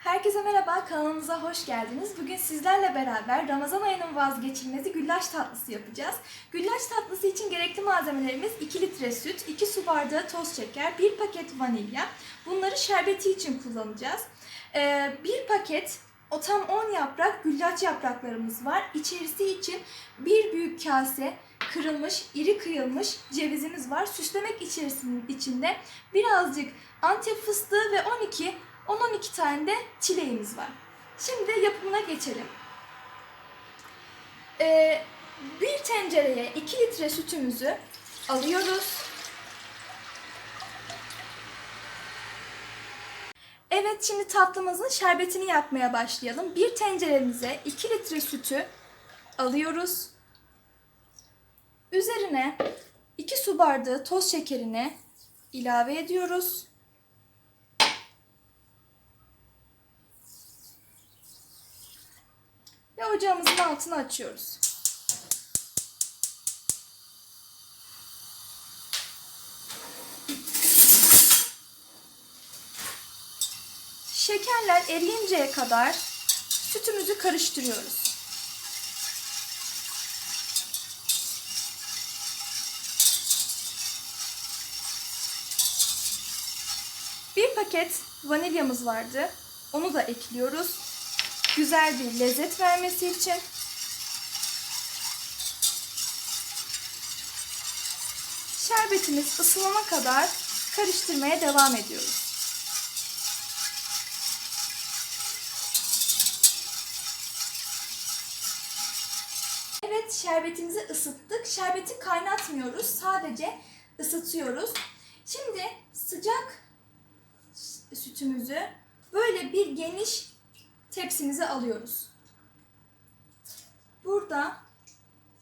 Herkese merhaba, kanalımıza hoş geldiniz. Bugün sizlerle beraber Ramazan ayının vazgeçilmezi güllaç tatlısı yapacağız. Güllaç tatlısı için gerekli malzemelerimiz 2 litre süt, 2 su bardağı toz şeker, 1 paket vanilya. Bunları şerbeti için kullanacağız. Ee, 1 paket o tam 10 yaprak güllaç yapraklarımız var. İçerisi için bir büyük kase kırılmış, iri kıyılmış cevizimiz var. Süslemek içerisinin içinde birazcık antep fıstığı ve 12 10-12 tane de çileğimiz var. Şimdi yapımına geçelim. Ee, bir tencereye 2 litre sütümüzü alıyoruz. Evet şimdi tatlımızın şerbetini yapmaya başlayalım. Bir tenceremize 2 litre sütü alıyoruz. Üzerine 2 su bardağı toz şekerini ilave ediyoruz. Ve ocağımızın altını açıyoruz. Şekerler eriyinceye kadar sütümüzü karıştırıyoruz. Bir paket vanilyamız vardı. Onu da ekliyoruz. Güzel bir lezzet vermesi için. Şerbetimiz ısınana kadar karıştırmaya devam ediyoruz. Evet şerbetimizi ısıttık. Şerbeti kaynatmıyoruz. Sadece ısıtıyoruz. Şimdi sıcak sütümüzü böyle bir geniş tepsimize alıyoruz. Burada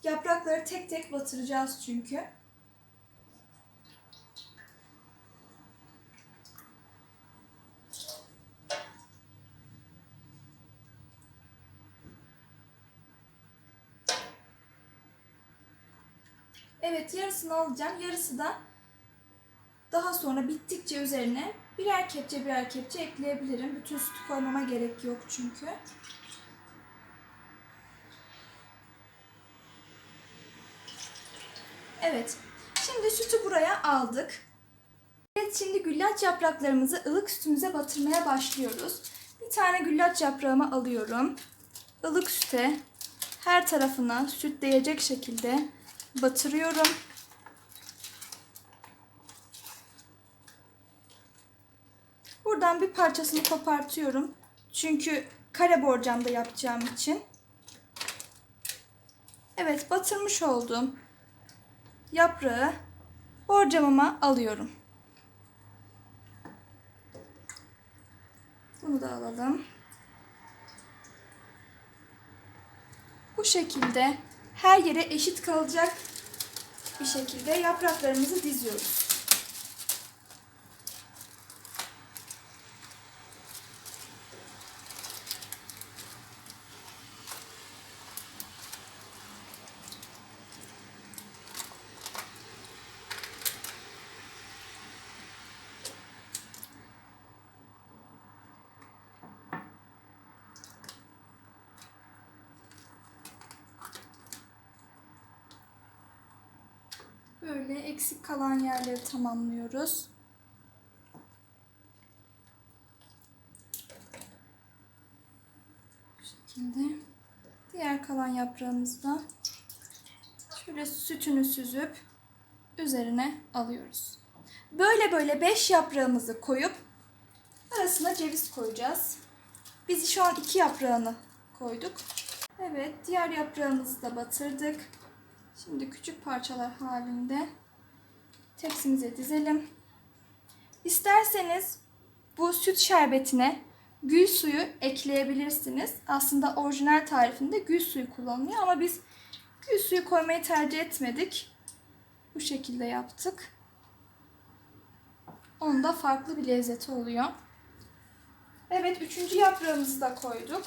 yaprakları tek tek batıracağız çünkü. Evet yarısını alacağım. Yarısı da daha sonra bittikçe üzerine birer kepçe birer kepçe ekleyebilirim. Bütün sütü koymama gerek yok çünkü. Evet. Şimdi sütü buraya aldık. Evet şimdi güllaç yapraklarımızı ılık sütümüze batırmaya başlıyoruz. Bir tane güllaç yaprağımı alıyorum. Ilık süte her tarafına süt değecek şekilde batırıyorum. Buradan bir parçasını kopartıyorum. Çünkü kare borcamda yapacağım için. Evet batırmış olduğum yaprağı borcamıma alıyorum. Bunu da alalım. Bu şekilde her yere eşit kalacak bir şekilde yapraklarımızı diziyoruz. Böyle eksik kalan yerleri tamamlıyoruz. Bu şekilde. Diğer kalan yaprağımızı da şöyle sütünü süzüp üzerine alıyoruz. Böyle böyle 5 yaprağımızı koyup arasına ceviz koyacağız. Biz şu an iki yaprağını koyduk. Evet, diğer yaprağımızı da batırdık. Şimdi küçük parçalar halinde tepsimize dizelim. İsterseniz bu süt şerbetine gül suyu ekleyebilirsiniz. Aslında orijinal tarifinde gül suyu kullanılıyor ama biz gül suyu koymayı tercih etmedik. Bu şekilde yaptık. Onda farklı bir lezzeti oluyor. Evet, üçüncü yaprağımızı da koyduk.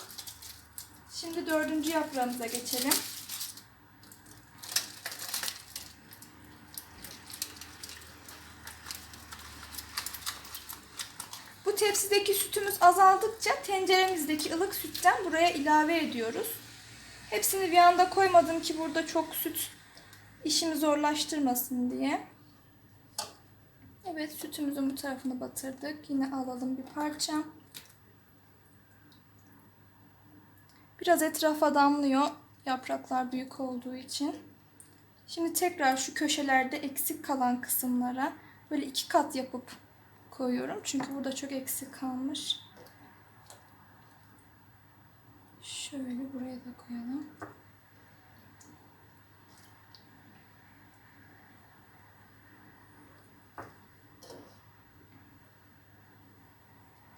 Şimdi dördüncü yaprağımıza geçelim. Tepsideki sütümüz azaldıkça tenceremizdeki ılık sütten buraya ilave ediyoruz. Hepsini bir anda koymadım ki burada çok süt işimi zorlaştırmasın diye. Evet sütümüzün bu tarafını batırdık. Yine alalım bir parça. Biraz etrafa damlıyor. Yapraklar büyük olduğu için. Şimdi tekrar şu köşelerde eksik kalan kısımlara böyle iki kat yapıp koyuyorum. Çünkü burada çok eksik kalmış. Şöyle buraya da koyalım.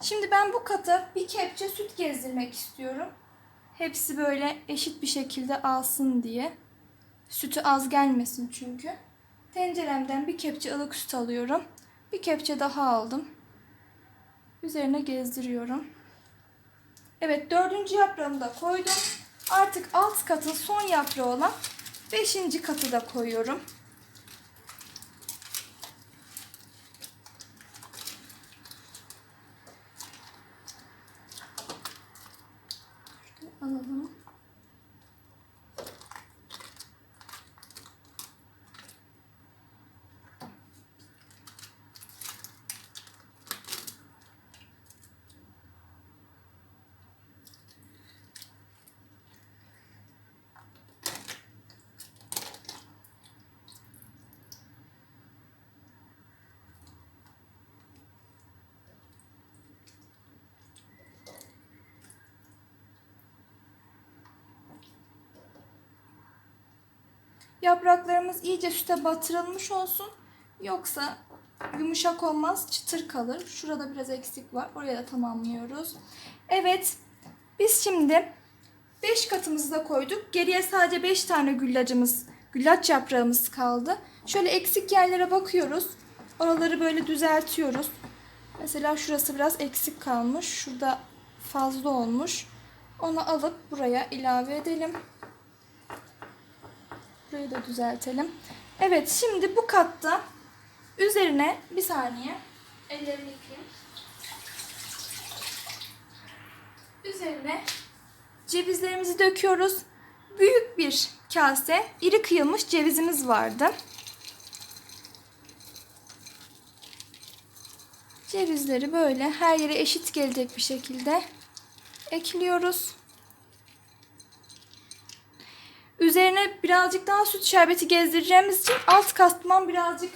Şimdi ben bu kata bir kepçe süt gezdirmek istiyorum. Hepsi böyle eşit bir şekilde alsın diye. Sütü az gelmesin çünkü. Tenceremden bir kepçe ılık süt alıyorum. Bir kepçe daha aldım. Üzerine gezdiriyorum. Evet dördüncü yaprağımı da koydum. Artık alt katın son yaprağı olan beşinci katı da koyuyorum. Şöyle alalım. Yapraklarımız iyice süte batırılmış olsun. Yoksa yumuşak olmaz, çıtır kalır. Şurada biraz eksik var. Oraya da tamamlıyoruz. Evet. Biz şimdi 5 katımızı da koyduk. Geriye sadece 5 tane güllacımız, güllaç yaprağımız kaldı. Şöyle eksik yerlere bakıyoruz. Oraları böyle düzeltiyoruz. Mesela şurası biraz eksik kalmış. Şurada fazla olmuş. Onu alıp buraya ilave edelim. Burayı da düzeltelim. Evet şimdi bu katta üzerine bir saniye ellerimi yıkayayım. Üzerine cevizlerimizi döküyoruz. Büyük bir kase iri kıyılmış cevizimiz vardı. Cevizleri böyle her yere eşit gelecek bir şekilde ekliyoruz. Üzerine birazcık daha süt şerbeti gezdireceğimiz için alt katman birazcık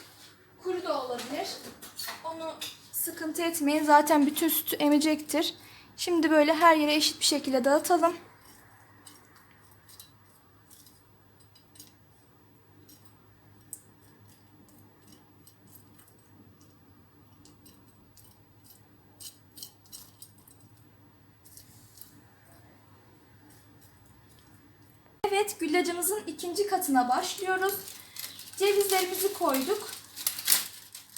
kuru da olabilir. Onu sıkıntı etmeyin. Zaten bütün sütü emecektir. Şimdi böyle her yere eşit bir şekilde dağıtalım. Evet, güllacımızın ikinci katına başlıyoruz. Cevizlerimizi koyduk.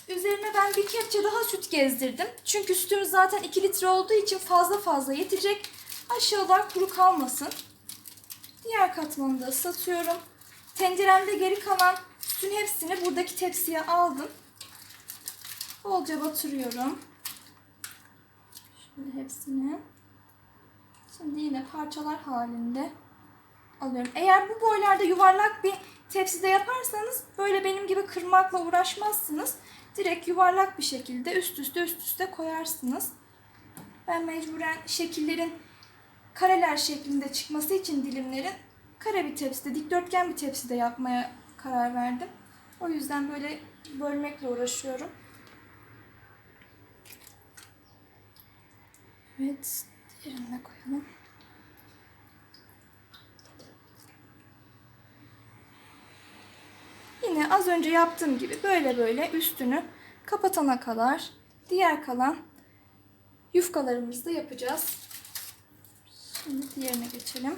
Üzerine ben bir kepçe daha süt gezdirdim. Çünkü sütümüz zaten 2 litre olduğu için fazla fazla yetecek. Aşağılar kuru kalmasın. Diğer katmanı da ıslatıyorum. Tenceremde geri kalan sütün hepsini buradaki tepsiye aldım. Bolca batırıyorum. Şöyle hepsini. Şimdi yine parçalar halinde alıyorum. Eğer bu boylarda yuvarlak bir tepside yaparsanız böyle benim gibi kırmakla uğraşmazsınız. Direkt yuvarlak bir şekilde üst üste üst üste koyarsınız. Ben mecburen şekillerin kareler şeklinde çıkması için dilimlerin kare bir tepside, dikdörtgen bir tepside yapmaya karar verdim. O yüzden böyle bölmekle uğraşıyorum. Evet, diğerine koyalım. Yine az önce yaptığım gibi böyle böyle üstünü kapatana kadar diğer kalan yufkalarımızı da yapacağız. Şimdi diğerine geçelim.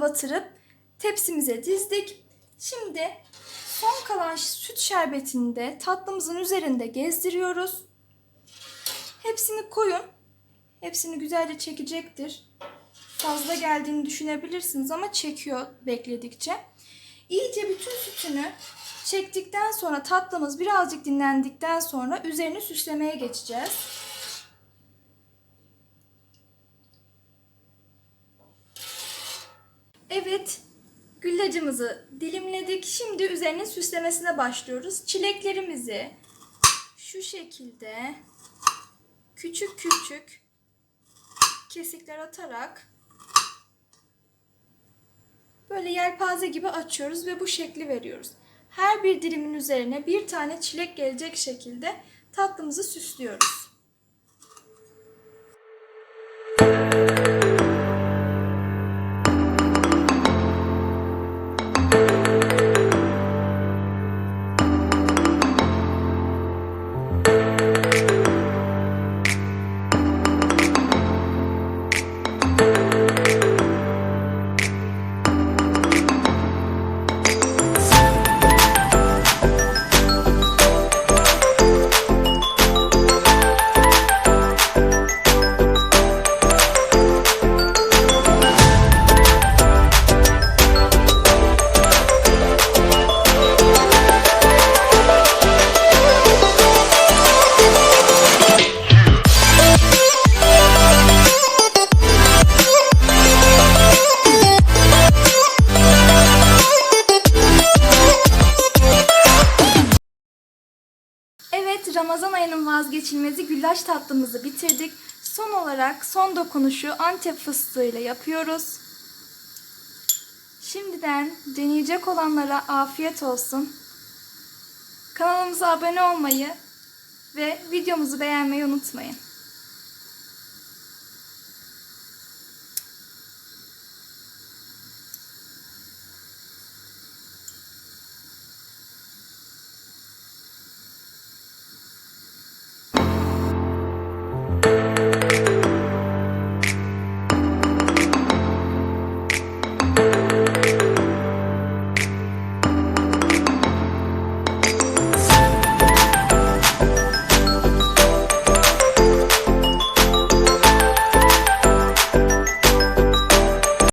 Batırıp tepsimize dizdik. Şimdi son kalan süt şerbetini de tatlımızın üzerinde gezdiriyoruz. Hepsini koyun. Hepsini güzelce çekecektir. Fazla geldiğini düşünebilirsiniz ama çekiyor bekledikçe. İyice bütün sütünü çektikten sonra tatlımız birazcık dinlendikten sonra üzerini süslemeye geçeceğiz. Evet, güllacımızı dilimledik. Şimdi üzerinin süslemesine başlıyoruz. Çileklerimizi şu şekilde küçük küçük kesikler atarak böyle yelpaze gibi açıyoruz ve bu şekli veriyoruz. Her bir dilimin üzerine bir tane çilek gelecek şekilde tatlımızı süslüyoruz. Ayının vazgeçilmezi güllaç tatlımızı bitirdik. Son olarak son dokunuşu Antep fıstığıyla yapıyoruz. Şimdiden deneyecek olanlara afiyet olsun. Kanalımıza abone olmayı ve videomuzu beğenmeyi unutmayın.